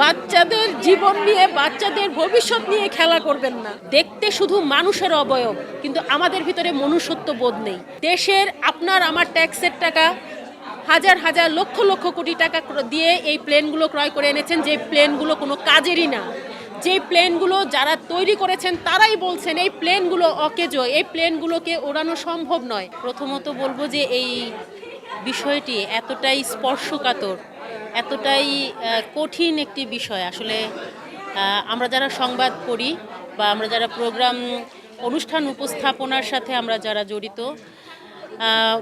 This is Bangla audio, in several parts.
বাচ্চাদের জীবন নিয়ে, বাচ্চাদের ভবিষ্যৎ নিয়ে খেলা করবেন না। দেখতে শুধু মানুষের অবয়ব, কিন্তু আমাদের ভিতরে মনুষ্যত্ব বোধ নেই। দেশের আপনার আমার ট্যাক্সের টাকা, হাজার হাজার লক্ষ লক্ষ কোটি টাকা দিয়ে এই প্লেনগুলো ক্রয় করে এনেছেন, যে প্লেনগুলো কোনো কাজেরই না। যে প্লেনগুলো যারা তৈরি করেছেন, তারাই বলছেন, এই প্লেনগুলো অকেজো, এই প্লেনগুলোকে ওড়ানো সম্ভব নয়। প্রথমত বলব যে এই বিষয়টি এতটাই স্পর্শকাতর এতটাই কঠিন একটি বিষয়। আসলে আমরা যারা সংবাদ পড়ি বা আমরা যারা প্রোগ্রাম, অনুষ্ঠান উপস্থাপনার সাথে আমরা যারা জড়িত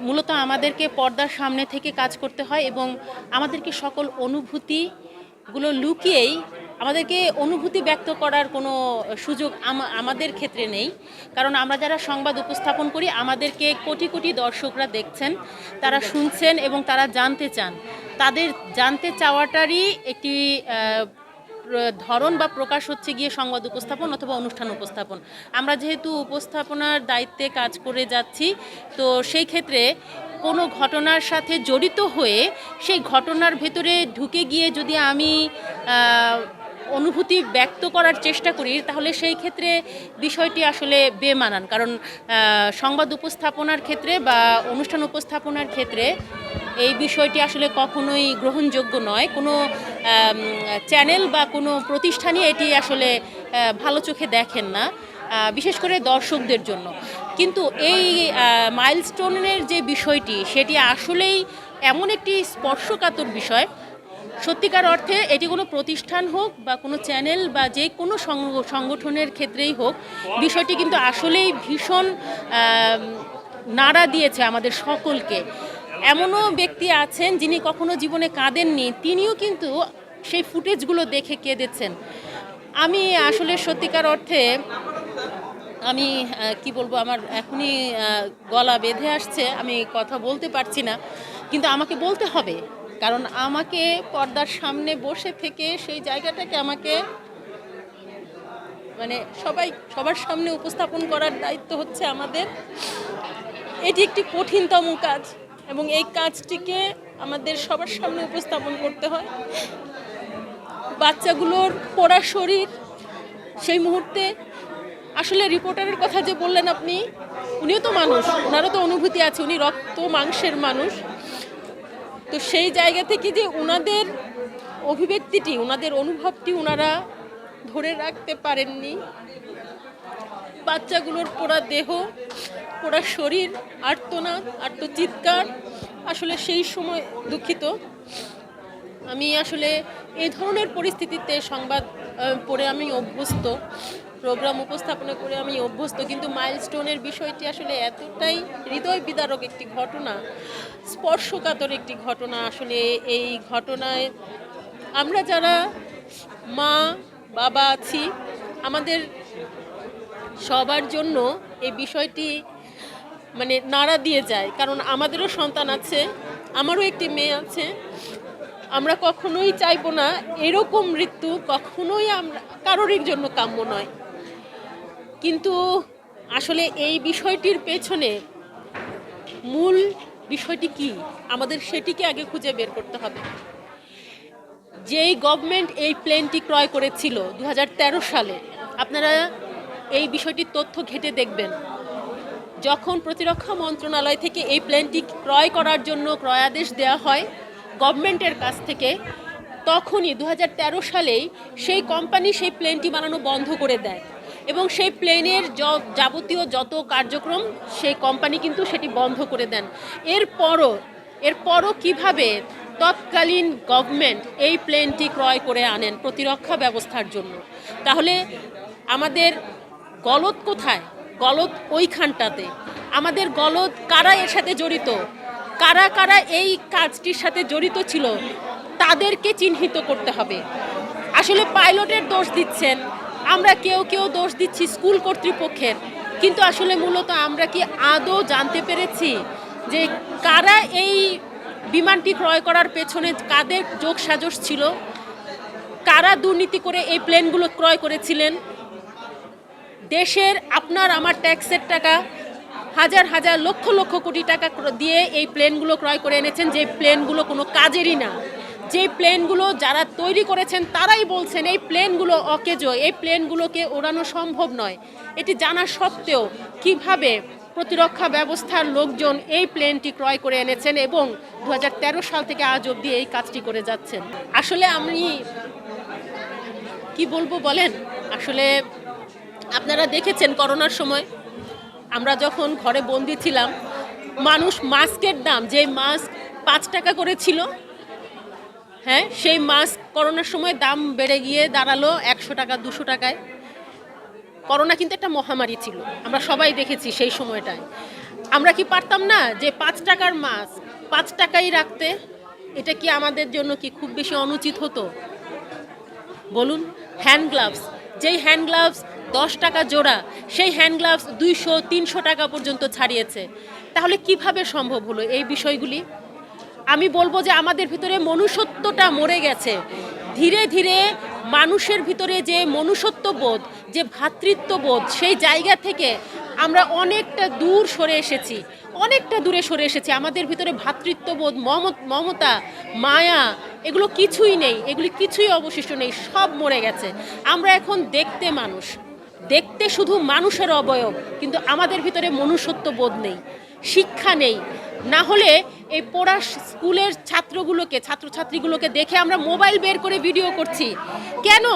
মূলত আমাদেরকে পর্দার সামনে থেকে কাজ করতে হয় এবং আমাদেরকে সকল অনুভূতিগুলো লুকিয়েই আমাদেরকে অনুভূতি ব্যক্ত করার কোনো সুযোগ আম- আমাদের ক্ষেত্রে নেই। কারণ আমরা যারা সংবাদ উপস্থাপন করি, আমাদেরকে কোটি কোটি দর্শকরা দেখছেন, তারা শুনছেন এবং তারা জানতে চান। তাদের জানতে চাওয়াটারই একটি ধরন বা প্রকাশ হচ্ছে গিয়ে সংবাদ উপস্থাপন অথবা অনুষ্ঠান উপস্থাপন। আমরা যেহেতু উপস্থাপনার দায়িত্বে কাজ করে যাচ্ছি, তো সেই ক্ষেত্রে কোনো ঘটনার সাথে জড়িত হয়ে সেই ঘটনার ভেতরে ঢুকে গিয়ে যদি আমি অনুভূতি ব্যক্ত করার চেষ্টা করি, তাহলে সেই ক্ষেত্রে বিষয়টি আসলে বেমানান। কারণ সংবাদ উপস্থাপনার ক্ষেত্রে বা অনুষ্ঠান উপস্থাপনার ক্ষেত্রে এই বিষয়টি আসলে কখনোই গ্রহণযোগ্য নয়। কোনো চ্যানেল বা কোনো প্রতিষ্ঠানই এটি আসলে ভালো চোখে দেখেন না বিশেষ করে দর্শকদের জন্য। কিন্তু এই মাইলস্টোনের যে বিষয়টি, সেটি আসলেই এমন একটি স্পর্শকাতর বিষয়। সত্যিকার অর্থে এটি কোনো প্রতিষ্ঠান হোক বা কোনো চ্যানেল বা যে কোনো সংগ- সংগঠনের ক্ষেত্রেই হোক, বিষয়টি কিন্তু আসলেই ভীষণ নাড়া দিয়েছে আমাদের সকলকে। এমনও ব্যক্তি আছেন যিনি কখনো জীবনে কাঁদেননি, তিনিও কিন্তু সেই ফুটেজগুলো দেখে কেঁদেছেন। আমি আসলে সত্যিকার অর্থে আমি কি বলব, আমার এখনই গলা বেঁধে আসছে, আমি কথা বলতে পারছি না, কিন্তু আমাকে বলতে হবে, কারণ আমাকে পর্দার সামনে বসে থেকে সেই জায়গাটাকে আমাকে মানে সবাই, সবার সামনে উপস্থাপন করার দায়িত্ব হচ্ছে আমাদের। এটি একটি কঠিনতম কাজ। এবং এই কাজটিকে আমাদের সবার সামনে উপস্থাপন করতে হয়। বাচ্চাগুলোর পোড়া শরীর, সেই মুহূর্তে আসলে রিপোর্টারের কথা যে বললেন আপনি, উনিও তো মানুষ, ওনারও তো অনুভূতি আছে, উনি রক্ত মাংসের মানুষ। তো সেই জায়গা থেকে যে ওনাদের অভিব্যক্তিটি ওনাদের অনুভবটি ওনারা ধরে রাখতে পারেননি, বাচ্চাগুলোর পোড়া দেহ পোড়া শরীর, আর্তনাদ, আর্তচিৎকার আসলে সেই সময় দুঃখিত। আমি আসলে এই ধরনের পরিস্থিতিতে সংবাদ পড়ে আমি অভ্যস্ত, প্রোগ্রাম উপস্থাপনা করে আমি অভ্যস্ত, কিন্তু মাইলস্টোনের বিষয়টি আসলে এতটাই হৃদয় বিদারক একটি ঘটনা, স্পর্শকাতর একটি ঘটনা আসলে এই ঘটনায় আমরা যারা মা, বাবা আছি, আমাদের সবার জন্য এই বিষয়টি মানে নাড়া দিয়ে যায়। কারণ আমাদেরও সন্তান আছে, আমারও একটি মেয়ে আছে। আমরা কখনোই চাইব না এরকম মৃত্যু কখনোই আমরা, কারোরই জন্য কাম্য নয়। কিন্তু আসলে এই বিষয়টির পেছনে মূল বিষয়টি কি? আমাদের সেটিকে আগে খুঁজে বের করতে হবে। যেই গভর্নমেন্ট এই প্লেনটি ক্রয় করেছিল দু হাজার তেরো সালে, আপনারা এই বিষয়টির তথ্য ঘেটে দেখবেন। যখন প্রতিরক্ষা মন্ত্রণালয় থেকে এই প্লেনটি ক্রয় করার জন্য ক্রয়াদেশ দেওয়া হয় গভর্নমেন্টের কাছ থেকে, তখনই দু হাজার তেরো সালেই সেই কোম্পানি সেই প্লেনটি বানানো বন্ধ করে দেয় এবং সেই প্লেনের যাবতীয় যত কার্যক্রম সেই কোম্পানি কিন্তু সেটি বন্ধ করে দেন। এরপরও এরপরও কীভাবে তৎকালীন গভর্নমেন্ট এই প্লেনটি ক্রয় করে আনেন প্রতিরক্ষা ব্যবস্থার জন্য? তাহলে আমাদের গলত কোথায়? গলত ওইখানটাতে। আমাদের গলত কারা এর সাথে জড়িত? কারা কারা এই কাজটির সাথে জড়িত ছিল? তাদেরকে চিহ্নিত করতে হবে। আসলে পাইলটের দোষ দিচ্ছেন। আমরা কেউ কেউ দোষ দিচ্ছি স্কুল কর্তৃপক্ষের। কিন্তু আসলে মূলত আমরা কি আদৌ জানতে পেরেছি যে কারা এই বিমানটি ক্রয় করার পেছনে কাদের যোগ সাজস ছিল? কারা দুর্নীতি করে এই প্লেনগুলো ক্রয় করেছিলেন? দেশের আপনার আমার ট্যাক্সের টাকা, হাজার হাজার লক্ষ লক্ষ কোটি টাকা দিয়ে এই প্লেনগুলো ক্রয় করে এনেছেন, যে প্লেনগুলো কোনো কাজেরই না। যে প্লেনগুলো যারা তৈরি করেছেন, তারাই বলছেন, এই প্লেনগুলো অকেজো, এই প্লেনগুলোকে ওড়ানো সম্ভব নয়। এটি জানা সত্ত্বেও কীভাবে প্রতিরক্ষা ব্যবস্থার লোকজন এই প্লেনটি ক্রয় করে এনেছেন এবং দু হাজার তেরো সাল থেকে আজ অবধি এই কাজটি করে যাচ্ছেন। আসলে আমি কি বলব বলেন? আসলে আপনারা দেখেছেন করোনার সময়, আমরা যখন ঘরে বন্দি ছিলাম, মানুষ মাস্কের দাম যে মাস্ক পাঁচ টাকা করে ছিল হ্যাঁ সেই মাস্ক করোনার সময় দাম বেড়ে গিয়ে দাঁড়াল একশো টাকা, দুশো টাকায়। করোনা কিন্তু একটা মহামারী ছিল, আমরা সবাই দেখেছি সেই সময়টায়। আমরা কি পারতাম না যে পাঁচ টাকার মাস্ক, পাঁচ টাকাই রাখতে? এটা কি আমাদের জন্য কি খুব বেশি অনুচিত হতো? বলুন, হ্যান্ড গ্লাভস, যেই হ্যান্ড গ্লাভস দশ টাকা জোড়া, সেই হ্যান্ড গ্লাভস দুইশো, তিনশো টাকা পর্যন্ত ছাড়িয়েছে। তাহলে কীভাবে সম্ভব হলো এই বিষয়গুলি? আমি বলব যে আমাদের ভিতরে মনুষ্যত্বটা মরে গেছে। ধীরে ধীরে মানুষের ভিতরে যে মনুষ্যত্ববোধ, যে ভ্রাতৃত্ববোধ, সেই জায়গা থেকে আমরা অনেকটা দূর সরে এসেছি। অনেকটা দূরে সরে এসেছি। আমাদের ভিতরে ভ্রাতৃত্ববোধ, মম- মমতা, মায়া, এগুলো কিছুই নেই। এগুলি কিছুই অবশিষ্ট নেই। সব মরে গেছে। আমরা এখন দেখতে মানুষ। দেখতে শুধু মানুষের অবয়ব, কিন্তু আমাদের ভিতরে মনুষ্যত্ব বোধ নেই, শিক্ষা নেই। না হলে এই পড়া স্কুলের ছাত্রগুলোকে, ছাত্রছাত্রীগুলোকে দেখে আমরা মোবাইল বের করে ভিডিও করছি। কেন?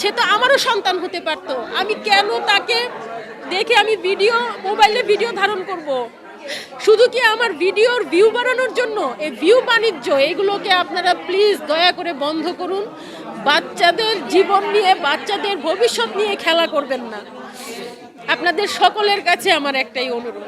সে তো আমারও সন্তান হতে পারতো। আমি কেন তাকে দেখে আমি ভিডিও, মোবাইলে ভিডিও ধারণ করব। শুধু কি আমার ভিডিওর ভিউ বাড়ানোর জন্য? এই ভিউ বাণিজ্য, এগুলোকে আপনারা প্লিজ দয়া করে বন্ধ করুন। বাচ্চাদের জীবন নিয়ে, বাচ্চাদের ভবিষ্যৎ নিয়ে খেলা করবেন না। আপনাদের সকলের কাছে আমার একটাই অনুরোধ।